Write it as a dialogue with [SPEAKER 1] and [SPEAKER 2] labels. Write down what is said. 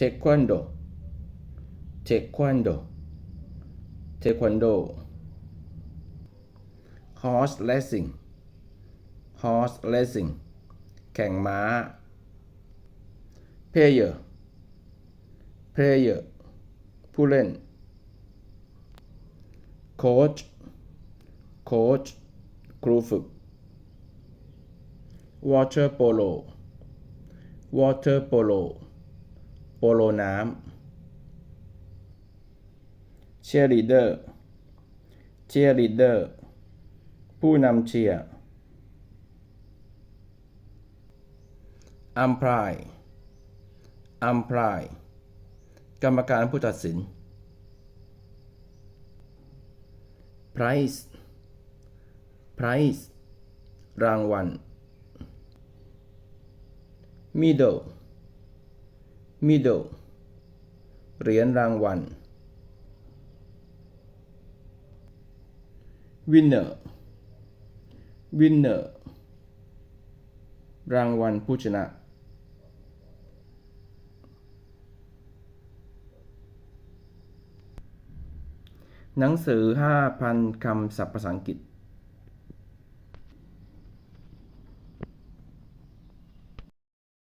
[SPEAKER 1] taekwondo taekwondo taekwondo horse racing horse racing แข่งม้า player player ผู้เล่น coach coach ครูฝึก water polo water polo โปโลน้ำเชียร์ลีเดอร์เชียร์ลีเดอร์ผู้นำเชียร์อัมพลายอัมพลายกรรมการผู้ตัดสิน price price รางวัล middle middle เหรียญรางวัล winner winner รางวัลผู้ชนะ หนังสือ 5,000 คำศัพท์ภาษาอังกฤษ